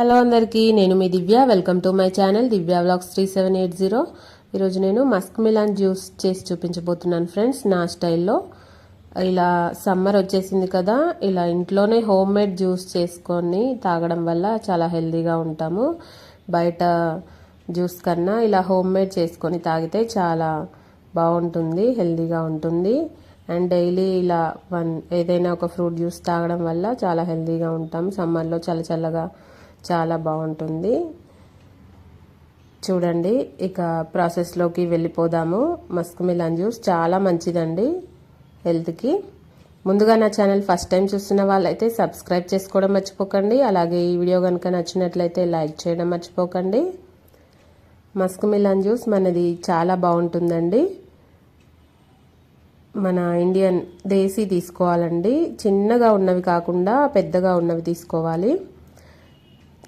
Hello అందరికీ నేను మీ Divya. Welcome to my channel Divya vlogs three seven eight zero. ఈరోజు నేను మస్క్ మిలాన్ జ్యూస్ చేసి చూపించబోతున్నాను ఫ్రెండ్స్ నా స్టైల్లో. ఇలా సమ్మర్ వచ్చేసింది కదా ఇలా ఇంట్లోనే హోమ్ మేడ్ జ్యూస్ చేసుకొని తాగడం వల్ల చాలా హెల్తీగా ఉంటాము. బయట జ్యూస్ కన్నా ఇలా హోమ్ మేడ్ చేసుకొని తాగితే చాలా బాగుంటుంది హెల్తీగా ఉంటుంది. అండ్ డైలీ ఇలా వన్ ఏదైనా ఒక ఫ్రూట్ జ్యూస్ తాగడం వల్ల చాలా హెల్తీగా ఉంటాం సమ్మర్లో చల్ల చల్లగా చాలా బాగుంటుంది. చూడండి ఇక ప్రాసెస్లోకి వెళ్ళిపోదాము. మస్క్ మిలాన్ జ్యూస్ చాలా మంచిదండి హెల్త్కి. ముందుగా నా ఛానల్ ఫస్ట్ టైం చూస్తున్న వాళ్ళైతే సబ్స్క్రైబ్ చేసుకోవడం మర్చిపోకండి. అలాగే ఈ వీడియో కనుక నచ్చినట్లయితే లైక్ చేయడం మర్చిపోకండి. మస్క్ మిలాన్ జ్యూస్ మనది చాలా బాగుంటుందండి. మన ఇండియన్ దేశీ తీసుకోవాలండి. చిన్నగా ఉన్నవి కాకుండా పెద్దగా ఉన్నవి తీసుకోవాలి.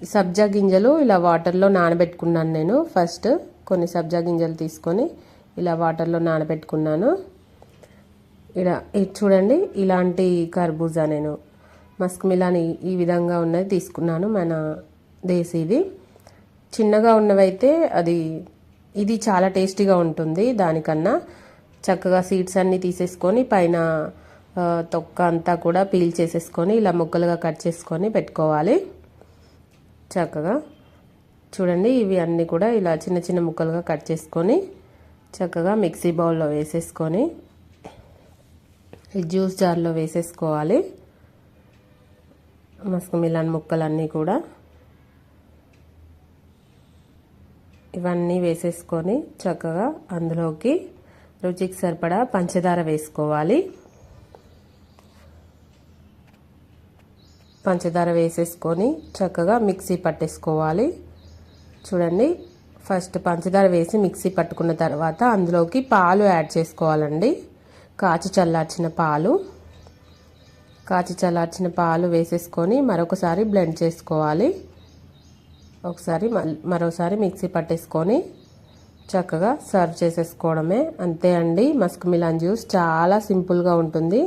సబ్జా గింజలు ఇలా వాటర్లో నానబెట్టుకున్నాను నేను. ఫస్ట్ కొన్ని సబ్జా గింజలు తీసుకొని ఇలా వాటర్లో నానబెట్టుకున్నాను. ఇలా ఇది చూడండి ఇలాంటి కర్బూజా నేను. మస్క్ మిలాని ఈ విధంగా ఉన్నది తీసుకున్నాను మన దేశీది. చిన్నగా ఉన్నవైతే అది ఇది చాలా టేస్టీగా ఉంటుంది దానికన్నా. చక్కగా సీడ్స్ అన్నీ తీసేసుకొని పైన తొక్క అంతా కూడా పీల్ చేసేసుకొని ఇలా ముక్కలుగా కట్ చేసుకొని పెట్టుకోవాలి. చక్కగా చూడండి ఇవి అన్నీ కూడా ఇలా చిన్న చిన్న ముక్కలుగా కట్ చేసుకొని చక్కగా మిక్సీ బౌల్లో వేసేసుకొని ఈ జ్యూస్ జార్లో వేసేసుకోవాలి. మస్క్ మిలాన్ ముక్కలన్నీ కూడా ఇవన్నీ వేసేసుకొని చక్కగా అందులోకి రుచికి సరిపడా పంచదార వేసుకోవాలి. పంచదార వేసేసుకొని చక్కగా మిక్సీ పట్టేసుకోవాలి. చూడండి ఫస్ట్ పంచదార వేసి మిక్సీ పట్టుకున్న తర్వాత అందులోకి పాలు యాడ్ చేసుకోవాలండి. కాచి చల్లార్చిన పాలు. కాచి చల్లార్చిన పాలు వేసేసుకొని మరొకసారి బ్లెండ్ చేసుకోవాలి. ఒకసారి మరోసారి మిక్సీ పట్టేసుకొని చక్కగా సర్వ్ చేసేసుకోవడమే. అంతే అండి మస్క్ మిలాన్ జ్యూస్ చాలా సింపుల్గా ఉంటుంది.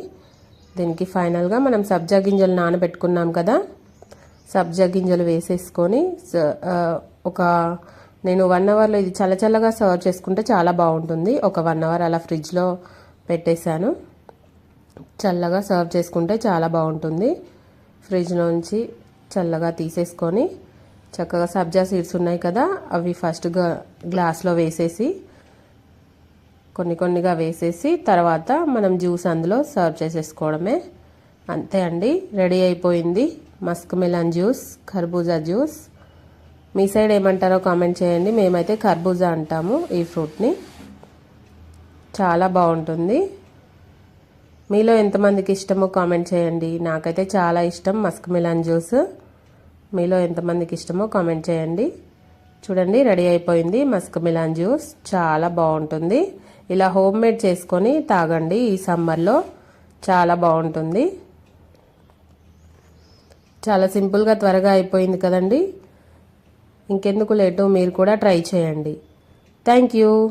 దీనికి ఫైనల్గా మనం సబ్జా గింజలు నానబెట్టుకున్నాం కదా. సబ్జా గింజలు వేసేసుకొని ఒక నేను వన్ అవర్లో ఇది చల్ల చల్లగా సర్వ్ చేసుకుంటే చాలా బాగుంటుంది. ఒక వన్ అవర్ అలా ఫ్రిడ్జ్లో పెట్టేశాను. చల్లగా సర్వ్ చేసుకుంటే చాలా బాగుంటుంది. ఫ్రిడ్జ్లోంచి చల్లగా తీసేసుకొని చక్కగా సబ్జా సీడ్స్ ఉన్నాయి కదా అవి ఫస్ట్ గ్లాస్లో వేసేసి కొన్ని కొన్నిగా వేసేసి తర్వాత మనం జ్యూస్ అందులో సర్వ్ చేసేసుకోవడమే. అంతే అండి. రెడీ అయిపోయింది. మస్క్ మిలన్ జ్యూస్ ఖర్బూజా జ్యూస్. మీ సైడ్ ఏమంటారో కామెంట్ చేయండి. మేమైతే ఖర్బూజా అంటాము ఈ ఫ్రూట్ని. చాలా బాగుంటుంది. మీలో ఎంతమందికి ఇష్టమో కామెంట్ చేయండి. నాకైతే చాలా ఇష్టం మస్క్ మిలన్ జ్యూస్. మీలో ఎంతమందికి ఇష్టమో కామెంట్ చేయండి. చూడండి రెడీ అయిపోయింది మస్క్ మిలాన్ జ్యూస్. చాలా బాగుంటుంది. ఇలా హోమ్ మేడ్ చేసుకొని తాగండి. ఈ సమ్మర్లో చాలా బాగుంటుంది. చాలా సింపుల్గా త్వరగా అయిపోయింది కదండి. ఇంకెందుకు లేటు మీరు కూడా ట్రై చేయండి. Thank you.